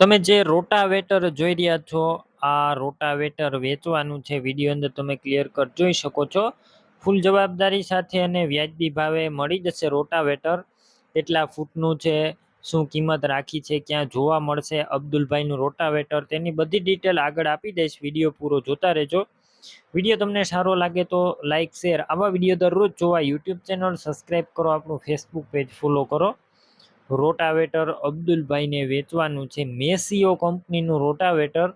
તમે જે રોટાવેટર જોઈ રહ્યા છો, આ રોટાવેટર વેચવાનું છે, વીડિયો અંદર તમે ક્લિયર કટ જોઈ શકો છો. ફૂલ જવાબદારી સાથે અને વ્યાજબી ભાવે મળી જશે રોટાવેટર. કેટલા ફૂટનું છે, શું કિંમત રાખી છે, ક્યાં જોવા મળશે, અબ્દુલભાઈનું રોટાવેટર, તેની બધી ડિટેલ આગળ આપી દઈશ, વીડિયો પૂરો જોતા રહેજો. વીડિયો તમને સારો લાગે તો લાઇક શેર આવા વીડિયો દરરોજ જોવા યુટ્યુબ ચેનલ સબસ્ક્રાઈબ કરો, આપણું ફેસબુક પેજ ફોલો કરો. રોટાવેટર અબ્દુલભાઈને વેચવાનું છે. મેસીઓ કંપનીનું રોટાવેટર.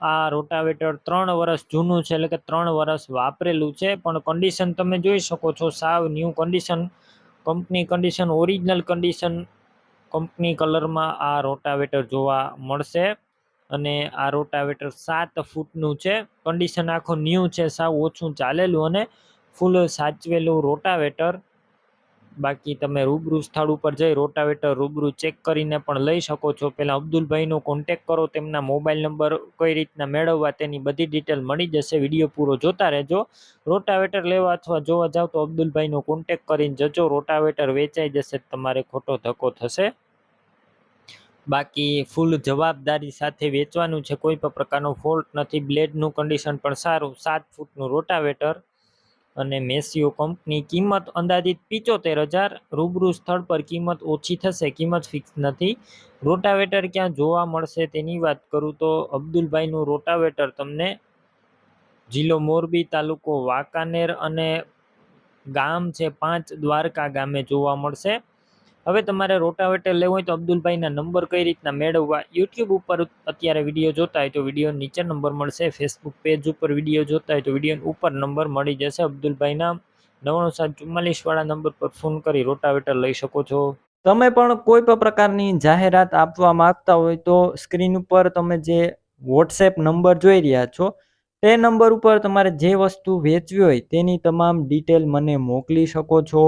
આ રોટાવેટર ત્રણ વર્ષ જૂનું છે, એટલે કે ત્રણ વર્ષ વાપરેલું છે. પણ કન્ડિશન તમે જોઈ શકો છો, સાવ new condition company condition original condition company કલરમાં આ રોટાવેટર જોવા મળશે. અને આ રોટાવેટર સાત ફૂટનું છે. કન્ડિશન આખો ન્યૂ છે, સાવ ઓછું ચાલેલું અને ફૂલ સાચવેલું રોટાવેટર. બાકી તમે રૂબરૂ સ્થળ ઉપર જઈ રોટાવેટર રૂબરૂ ચેક કરીને પણ લઈ શકો છો. પહેલાં અબ્દુલભાઈનો કોન્ટેક કરો, તેમના મોબાઈલ નંબર કઈ રીતના મેળવવા તેની બધી ડિટેલ મળી જશે. વીડિયો પૂરો જોતા રહેજો. રોટાવેટર લેવા અથવા જોવા જાવ તો અબ્દુલભાઈનો કોન્ટેક કરીને જજો. રોટાવેટર વેચાઈ જશે તમારે ખોટો ધક્કો થશે. બાકી ફૂલ જવાબદારી સાથે વેચવાનું છે. કોઈ પણ પ્રકારનો ફોલ્ટ નથી. બ્લેડનું કન્ડિશન પણ સારું. સાત ફૂટનું રોટાવેટર અને મેસિયો કંપની કિંમત અંદાજિત પિચોતેર હજાર, રૂબરૂ સ્થળ પર કિંમત ઓછી થશે, કિંમત ફિક્સ નથી. રોટાવેટર ક્યાં જોવા મળશે તેની વાત કરું તો અબ્દુલભાઈનું રોટાવેટર તમને જિલ્લો મોરબી તાલુકો વાંકાનેર અને ગામ છે પાંચ દ્વારકા ગામે જોવા મળશે. હવે તમારે રોટાવેટર લેવું હોય તો અબ્દુલભાઈના નંબર કઈ રીતના મેળવવા? યુટ્યુબ ઉપર અત્યારે વીડિયો જોતા હોય તો વીડિયો નીચે નંબર મળશે. ફેસબુક પેજ ઉપર વીડિયો જોતા હોય તો વીડિયો ઉપર નંબર મળી જશે. અબ્દુલભાઈના નવ્વાણું સાત ચુમ્માલીસવાળા નંબર પર ફોન કરી રોટાવેટર લઈ શકો છો. તમે પણ કોઈ પણ પ્રકારની જાહેરાત આપવા માંગતા હોય તો સ્ક્રીન ઉપર તમે જે વોટ્સએપ નંબર જોઈ રહ્યા છો, તે નંબર ઉપર તમારે જે વસ્તુ વેચવી હોય તેની તમામ ડિટેલ મને મોકલી શકો છો.